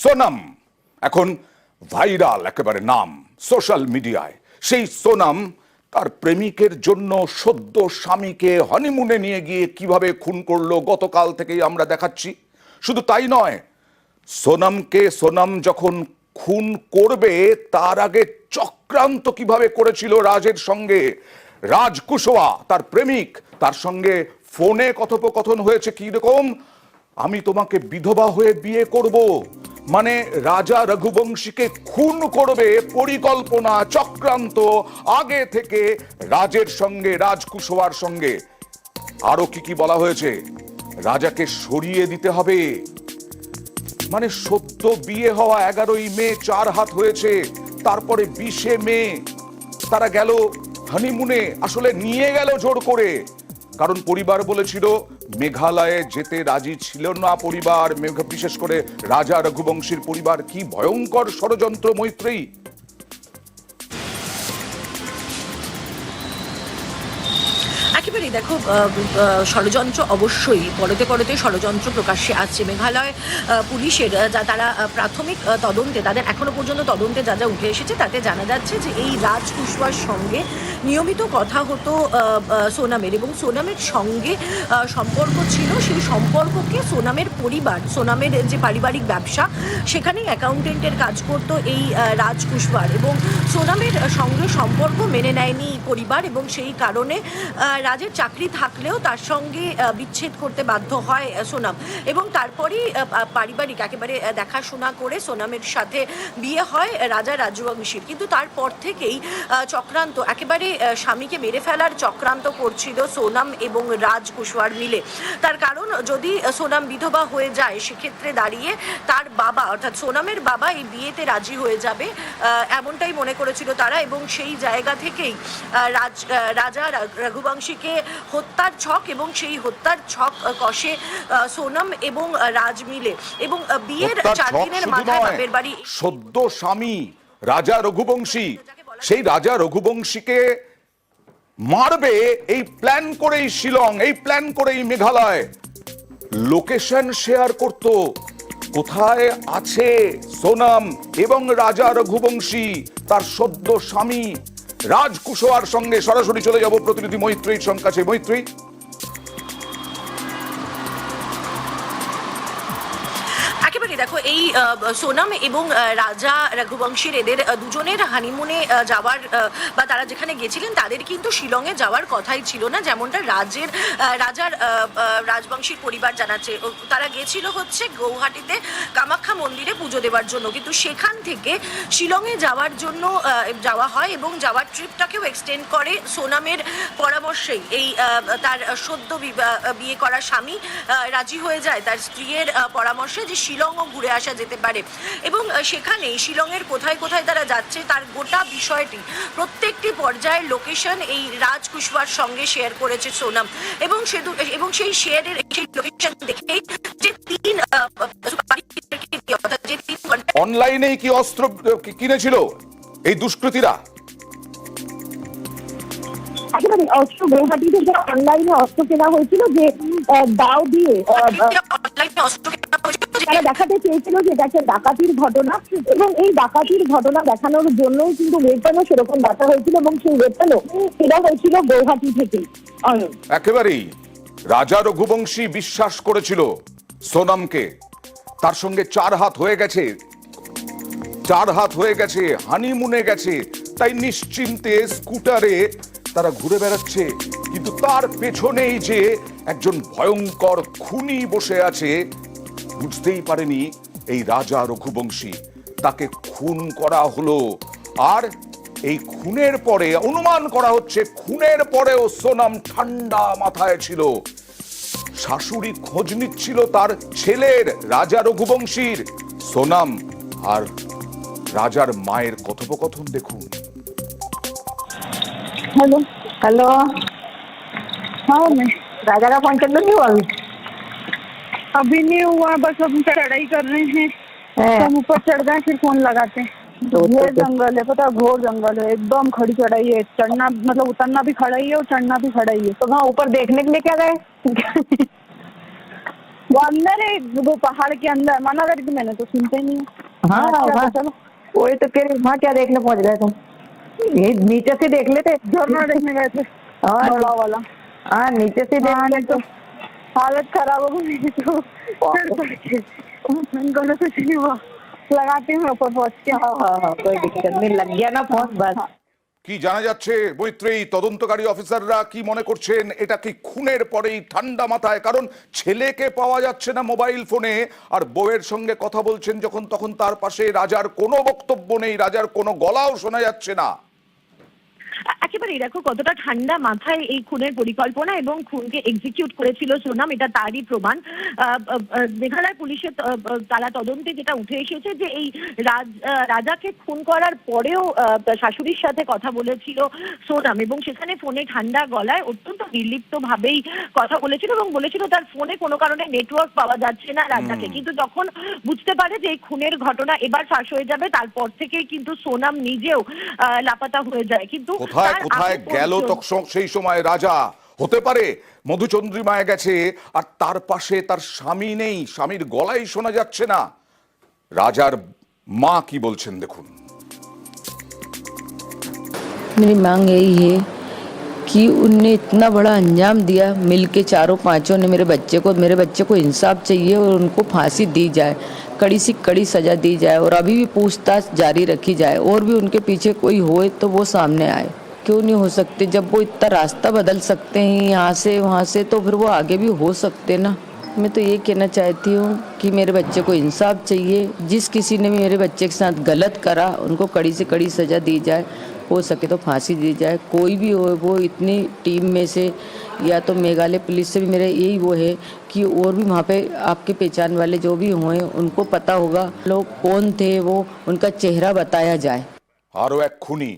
সোনাম, এখন ভাইরাল একেবারে নাম সোশ্যাল মিডিয়ায়। সেই সোনাম তার প্রেমিকের জন্য সদ্য স্বামীকে হনিমুনে নিয়ে গিয়ে কীভাবে খুন করল গতকাল থেকেই আমরা দেখাচ্ছি। শুধু তাই নয়, সোনামকে সোনাম যখন খুন করবে, তার আগে চক্রান্ত কীভাবে করেছিল রাজের সঙ্গে? রাজ কুশওয়া, তার প্রেমিক, তার সঙ্গে ফোনে কথোপকথন হয়েছে কি রকম? আমি তোমাকে বিধবা হয়ে বিয়ে করব। মানে রাজা রঘুবংশীকে খুন করবে পরিকল্পনা চক্রান্ত আগে থেকে রাজের সঙ্গে রাজকুশোয়ার সঙ্গে। আরও কি কি বলা হয়েছে? রাজাকে সরিয়ে দিতে হবে। মানে সদ্য বিয়ে হওয়া এগারোই মে চার হাত হয়েছে, তারপরে বিশে মে। তারা গেল হানিমুনে, আসলে নিয়ে গেল জোর করে। কারণ পরিবার বলেছিল মেঘালয়ে যেতে রাজি ছিল না পরিবার, মেঘ বিশেষ করে রাজা রঘুবংশীর পরিবার। কি ভয়ঙ্কর ষড়যন্ত্র, মৈত্রেয়ী! একেবারেই দেখো ষড়যন্ত্র অবশ্যই। পরতে পরতে ষড়যন্ত্র প্রকাশ্যে আসছে। মেঘালয় পুলিশের যা তারা প্রাথমিক তদন্তে, তাদের এখনও পর্যন্ত তদন্তে যা যা উঠে এসেছে, তাতে জানা যাচ্ছে যে এই রাজ কুশওয়ার সঙ্গে নিয়মিত কথা হতো সোনামের। এবং সোনামের সঙ্গে সম্পর্ক ছিল, সেই সম্পর্ককে সোনামের পরিবার, সোনামের যে পারিবারিক ব্যবসা, সেখানেই অ্যাকাউন্টেন্টের কাজ করতো এই রাজ কুশওয়ার। এবং সোনামের সঙ্গে সম্পর্ক মেনে নেয়নি পরিবার, এবং সেই কারণে রাজের চাকরি থাকলেও তার সঙ্গে বিচ্ছেদ করতে বাধ্য হয় সোনাম। এবং তারপরেই পারিবারিক, একেবারে দেখাশোনা করে সোনামের সাথে বিয়ে হয় রাজা রাজবংশীর কিন্তু তারপর থেকেই চক্রান্ত, একেবারে স্বামীকে মেরে ফেলার চক্রান্ত করছিল সোনাম এবং রাজ কুশওয়ার মিলে। তার কারণ, যদি সোনাম বিধবা হয়ে যায়, সেক্ষেত্রে দাঁড়িয়ে তার বাবা, অর্থাৎ সোনামের বাবা এই বিয়েতে রাজি হয়ে যাবে এমনটাই মনে করেছিল তারা এবং সেই জায়গা থেকেই রাজ রাজা রঘুবংশীকে হত্যার ছক এবং সেই হত্যার ছক কষে সোনাম এবং রাজ মিলে। এবং বিয়ের চার দিনের মাথায় বাপের বাড়ি সদ্য স্বামী রাজা রঘুবংশী সেই রাজা রঘুবংশীকে মারবে এই প্ল্যান করেই শিলং এই প্ল্যান করেই মেঘালয়। লোকেশন শেয়ার করত কোথায় আছে সোনাম এবং রাজা রঘুবংশী তার সদ্য স্বামী রাজ কুশোয়ার সঙ্গে সরাসরি চলে যাব প্রতিনিধি মৈত্রীর সংকাছে মৈত্রী। দেখো এই সোনাম এবং রাজা রঘুবংশীর এদের দুজনের হানিমুনে যাওয়ার বা তারা যেখানে গেছিলেন তাদের কিন্তু শিলংয়ে যাওয়ার কথাই ছিল না যেমনটা রাজের রাজার রাজবংশীর পরিবার জানাচ্ছে। ও, তারা গেছিল হচ্ছে গৌহাটিতে কামাখ্যা মন্দিরে পুজো দেওয়ার জন্য। কিন্তু সেখান থেকে শিলংয়ে যাওয়ার জন্য যাওয়া হয় এবং যাওয়ার ট্রিপটাকেও এক্সটেন্ড করে সোনামের পরামর্শেই। এই তার সদ্য বিয়ে করা স্বামী রাজি হয়ে যায় তার স্ত্রীর আহ, পরামর্শে যে শিলংও ঘুরে আসা যেতে পারে। এবং আহ, সেখানেই শিলংয়ের কোথায় কোথায় তারা যাচ্ছে তার গোটা বিষয়টি প্রত্যেকটি পর্যায়ের লোকেশন এই রাজ কুশওয়ার সঙ্গে শেয়ার করেছে সোনাম। এবং সে এবং সেই শেয়ারের সেই লোকেশন দেখেই যে তিন অনলাইনেই কি অস্ত্র কিনেছিল এই দুষ্কৃতীরা? একেবারে অস্ত্র গৌহাটি থেকে অনলাইনে অস্ত্র কেনা হয়েছিল যে দাও দিয়ে অনলাইনে অস্ত্র তারা দেখাতে চেয়েছিল যে এটা একটা ডাকাতির ঘটনা এবং এই ডাকাতির ঘটনা দেখানোর জন্যই কিন্তু ওয়েপনও সেরকম দেখা হয়েছিল এবং সেই ওয়েপনও কেনা হয়েছিল গৌহাটি থেকে। একেবারেই। রাজা রঘুবংশী বিশ্বাস করেছিল সোনামকে। তার সঙ্গে চার হাত হয়ে গেছে। চার হাত হয়ে গেছে হানিমুনে গেছে। তাই নিশ্চিন্তে স্কুটারে তারা ঘুরে বেড়াচ্ছে। কিন্তু তার পেছনেই যে একজন ভয়ঙ্কর খুনি বসে আছে বুঝতেই পারেনি এই রাজা রঘুবংশী। তাকে খুন করা হলো। আর এই খুনের পরে, অনুমান করা হচ্ছে খুনের পরেও সোনাম ঠান্ডা মাথায় ছিল। শাশুড়ি খোঁজ নিচ্ছিল তার ছেলের, রাজা রঘুবংশীর। সোনাম আর রাজার মায়ের কথোপকথন দেখুন। হ্যালো। হ্যালো। হ্যাঁ রাজারা পঞ্চান্ন अभी नहीं हुआ बस हम चढ़ाई कर रहे हैं। है। हम ऊपर चढ़ गए फिर फ़ोन लगाते हैं। तो- ये तो- जंगल है पता घोर जंगल है एकदम खड़ी चढ़ाई है। चढ़ना मतलब उतरना भी खड़ा ही है और चढ़ना भी खड़ा ही है। तो वहाँ ऊपर देखने के लिए क्या गए? वो अंदर है वो पहाड़ के अंदर। मना करके मैंने तो सुनते नहीं हाँ। तो चलो। वही तो कह रही वहाँ क्या देखने पहुँच गए तुम? ये नीचे से देख लेते झरना देखने गए थे। हाँ। वाला। हाँ नीचे से देख हाँ, लेते तो हालत खराब हो गई मेरी तो फिर पड़ के उनको ना कुछ नहीं हुआ लगाती हूँ ऊपर पहुँच के हाँ हाँ हाँ कोई दिक्कत नहीं लग गया ना फोन बस কি জানা যাচ্ছে মৈত্রেয়ী তদন্তকারী অফিসাররা কি মনে করছেন এটা কি খুনের পরেই ঠান্ডা মাথায় কারণ ছেলেকে পাওয়া যাচ্ছে না মোবাইল ফোনে আর বউয়ের সঙ্গে কথা বলছেন যখন তখন তার পাশে রাজার কোনো বক্তব্য নেই রাজার কোনো গলাও শোনা যাচ্ছে না একেবারেই দেখো কতটা ঠান্ডা মাথায় এই খুনের পরিকল্পনা এবং খুনকে এক্সিকিউট করেছিল সোনাম এটা তারই প্রমাণ। মেঘালয় পুলিশের তারা তদন্তে যেটা উঠে এসেছে যে এই রাজ রাজাকে খুন করার পরেও শাশুড়ির সাথে কথা বলেছিল সোনাম এবং সেখানে ফোনে ঠান্ডা গলায় অত্যন্ত নির্লিপ্ত ভাবেই কথা বলেছিল এবং বলেছিল তার ফোনে কোনো কারণে নেটওয়ার্ক পাওয়া যাচ্ছে না রাজাকে। কিন্তু যখন বুঝতে পারে যে এই খুনের ঘটনা এবার ফাঁস হয়ে যাবে তারপর থেকেই কিন্তু সোনাম নিজেও আহ, লাপাতা হয়ে যায়। কিন্তু কোথায় কোথায় আগে গেল পর্যন্ত- তখন সেই সময় রাজা হতে পারে মধুচন্দ্রিমায় গেছে আর তার পাশে তার স্বামী নেই স্বামীর গলাই শোনা যাচ্ছে না রাজার মা কি বলছেন দেখুন मेरी मांग यही है कि उनने इतना बड़ा अंजाम दिया मिल के चारों पांचों ने मेरे बच्चे को मेरे बच्चे को इंसाफ चाहिए और उनको फांसी दी जाए कड़ी सी कड़ी सजा दी जाए और अभी भी पूछताछ जारी रखी जाए और भी उनके पीछे कोई होए तो वो सामने आए क्यों नहीं हो सकते? जब वो इतना रास्ता बदल सकते हैं यहाँ से, वहाँ से तो फिर वो आगे भी हो सकते ना। मैं तो ये कहना चाहती हूँ कि मेरे बच्चे को इंसाफ चाहिए। जिस किसी ने भी मेरे बच्चे के साथ गलत करा, उनको कड़ी से कड़ी सज़ा दी जाए, हो सके तो फांसी दी जाए। कोई भी हो, वो इतनी टीम में से, या तो मेघालय पुलिस से भी मेरा यही वो है कि और भी वहाँ पे आपके पहचान वाले जो भी हुए उनको पता होगा। लोग कौन थे वो, उनका चेहरा बताया जाए। खूनी।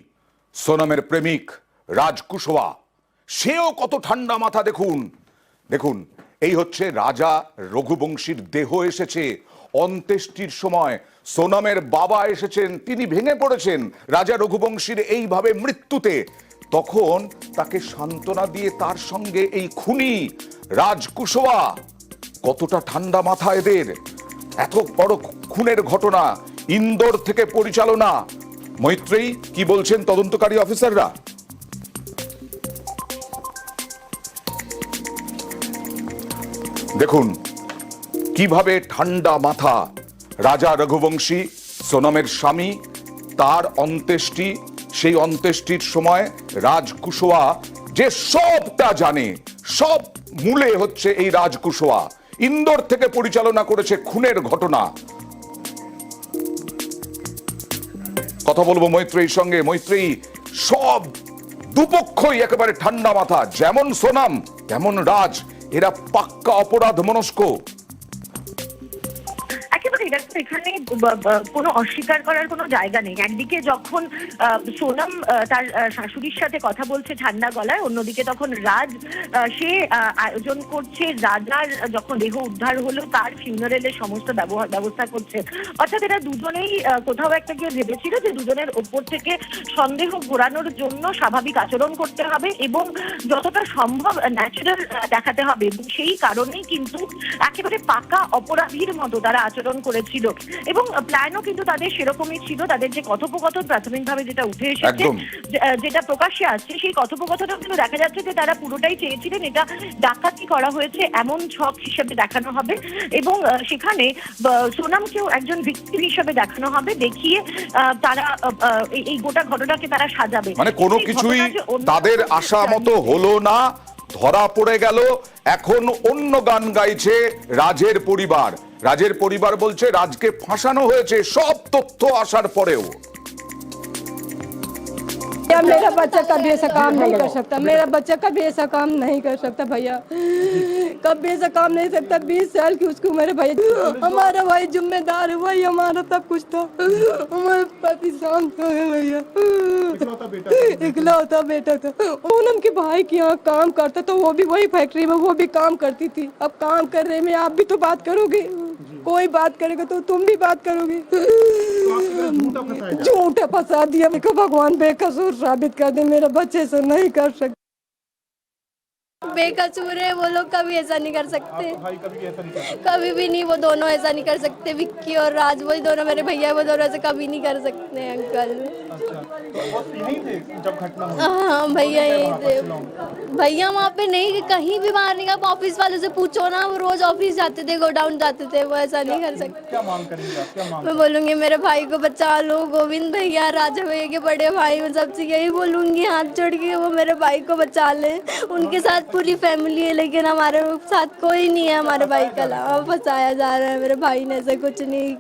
সোনামের প্রেমিক রাজ কুশওয়া সেও কত ঠান্ডা মাথা দেখুন। দেখুন, এই হচ্ছে রাজা রঘুবংশীর দেহ এসেছে। অন্ত্যেষ্টির সময় সোনামের বাবা এসেছেন, তিনি ভেঙে পড়েছেন রাজা রঘুবংশীর এইভাবে মৃত্যুতে। তখন তাকে সান্ত্বনা দিয়ে তার সঙ্গে এই খুনি রাজ কুশওয়া কতটা ঠান্ডা মাথা এদের। এত বড় খুনের ঘটনা, ইন্দোর থেকে পরিচালনা মৈত্রেয়ী, কি বলছেন তদন্তকারী অফিসাররা? দেখুন, কীভাবে ঠান্ডা মাথা রাজা রঘুবংশী, সোনমের স্বামী, তার অন্ত্যেষ্টি, সেই অন্ত্যেষ্টির সময় রাজকুশোয়া যে সবটা জানে, সব মূলে হচ্ছে এই রাজকুশোয়া। ইন্দোর থেকে পরিচালনা করেছে খুনের ঘটনা। কথা বলব মৈত্রীর সঙ্গে। মৈত্রী, সব দুপক্ষই একেবারে ঠান্ডা মাথা, যেমন সোনাম, তেমন রাজ। এরা পাক্কা অপরাধ মনস্ক। এখানে কোনো অস্বীকার করার কোনো জায়গা নেই। একদিকে যখন সোনাম তার শাশুড়ির সাথে কথা বলছে ঠান্ডা গলায়, অন্যদিকে তখন রাজ সে আয়োজন করছে, রাজার যখন দেহ উদ্ধার হলো, তার ফিউনারেলের সমস্ত ব্যবহার ব্যবস্থা করছে। অর্থাৎ এরা দুজনেই কোথাও একটা গিয়ে ভেবেছিল যে দুজনের ওপর থেকে সন্দেহ ঘোরানোর জন্য স্বাভাবিক আচরণ করতে হবে এবং যতটা সম্ভব ন্যাচারাল দেখাতে হবে। সেই কারণেই কিন্তু একেবারে পাকা অপরাধীর মতো তারা আচরণ করেছিল এবং প্ল্যানও কিন্তু তাদের সেরকমই ছিল। তাদের যে কথোপকথন প্রাথমিকভাবে যেটা উঠে এসেছে যেটা প্রকাশ্যে আসছে সেই কথোপকথনও কিন্তু দেখা যাচ্ছে যে তারা পুরোটাই চেয়েছিলেন এটা ডাকাতি করা হয়েছে এমন ছক হিসেবে দেখানো হবে। এবং সেখানে সোনামকেও একজন ভিক্টিম হিসেবে দেখানো হবে দেখিয়ে তারা এই- গোটা ঘটনাকে তারা সাজাবে। মানে কোনো কিছুই তাদের আশা মতো হলো না। ধরা পড়ে গেল। এখন অন্য গান গাইছে রাজের পরিবার। রাজের পরিবার বলছে রাজকে ফাঁসানো হয়েছে সব তথ্য আসার পরেও। या मेरा बच्चा कभी ऐसा काम नहीं कर सकता। मेरा बच्चा कभी ऐसा काम नहीं कर सकता भैया। कभी ऐसा काम नहीं सकता। बीस साल की उसकी उम्र है भैया। हमारा भाई जिम्मेदार है वही हमारा सब कुछ था हमारे पति शांत है भैया। इकलौता बेटा था। पूनम के भाई के यहाँ काम करता तो वो भी वही फैक्ट्री में वो भी काम करती थी। अब काम कर रहे में आप भी तो बात करोगे। कोई बात करेगा तो तुम भी बात करोगे। झूठा फंसा दिया मेरे को भगवान बेकसूर साबित कर दे मेरा बच्चे से नहीं कर सकते। बेकसूर है वो लोग कभी ऐसा नहीं कर सकते। कभी ऐसा नहीं कर कभी भी नहीं वो दोनों ऐसा नहीं कर सकते विक्की और राज वही दोनों मेरे भैया वो दोनों ऐसे कभी नहीं कर सकते अंकल। हाँ भैया यही थे। भैया वहाँ पे नहीं कहीं भी बाहर नहीं गया ऑफ़िस वालों से पूछो ना वो रोज ऑफ़िस जाते थे गोडाउन जाते थे वो ऐसा नहीं कर सकते। क्या मांग करेंगे आप? क्या मांग मैं बोलूँगी मेरे भाई को बचा लो गोविंद भैया राजा भैया के बड़े भाई मैं सबसे यही बोलूँगी हाथ जोड़ के वो मेरे भाई को बचा ले उनके साथ पूरी फैमिली है, लेकिन हमारे साथ कोई नहीं है, हमारे भाई का अलावा फंसाया जा रहा है, मेरे भाई ने ऐसा कुछ नहीं